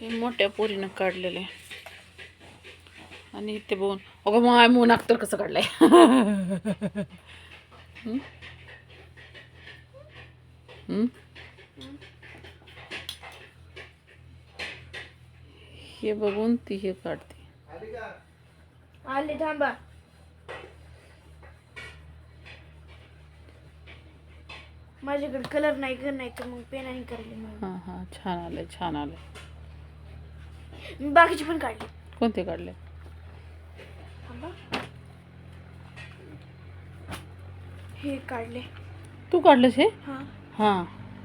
हे मोठ्या पोरीनं काढलेलं आहे. आणि इथे बघून अगं माय मून अख्तर कसं काढलंय? हं? हं? बघून ती हे काढते. आले थांबा. माझ्याकडे कलर नाही कर नाही तर मग पेनाने करले हां हां छान आलंय छान आलंय. मी बाकीचे पण काढले कोणते काढले हे काढले तू काढलेस हे हा हां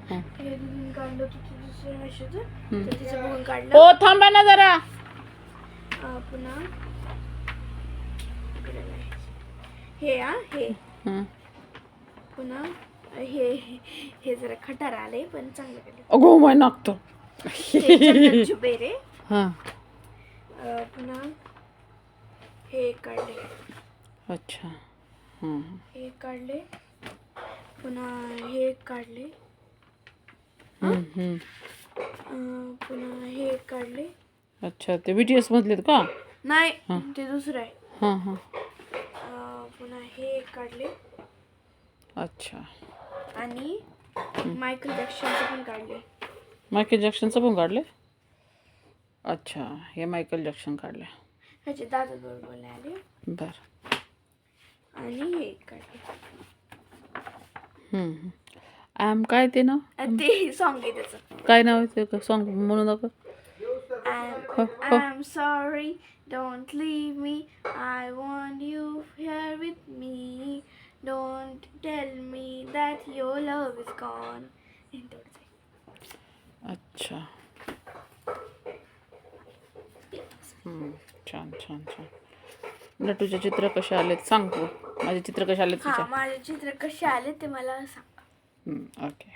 हां हे काढलं होतं ते दुसऱ्या वर्षाचं हम्म. तर तिचं बघून काढलं हो थांबा ना जरा अं, पुन्हा इकडे नाही. हे हा हे हं. पुन्हा हे हे जरा खटार आले पण चांगलं काढले अगो माय नागतो हे चंदन जुबेरे हां. अं, पुन्हा हे एक काढले. अच्छा. हं. हे. एक काढले. पुन्हा हे एक काढले. अं, पुन्हा हे एक काढले. अच्छा ते बी टी एस मधलेत का? नाही. ते दुसरं आहे. हां हां. अं, पुन्हा हे एक काढले. अच्छा. आणि मायकल जॅक्सनचे पण काढले. मायकेल जॅक्सनचं पण काढले? अच्छा हे मायकेल जॅक्सन काढले ह्याचे दादा बरोबर नाही आले बर आणि हे एक काढले आय एम काय ते नाव अं, ते सॉन्ग आहे त्याचं काय नाव आहे ते सॉन्ग म्हणून दाखव I'm, हो, हो. I'm sorry, don't leave me. I want you here with me. Don't tell me that your love is gone. एवढंच आहे. अच्छा छान छान छान. नटूचे चित्र कसे आलेत? सांग तू. माझे चित्र कसे आलेत हा तुझ्या? माझे चित्र कसे आले ते मला सांग. ओके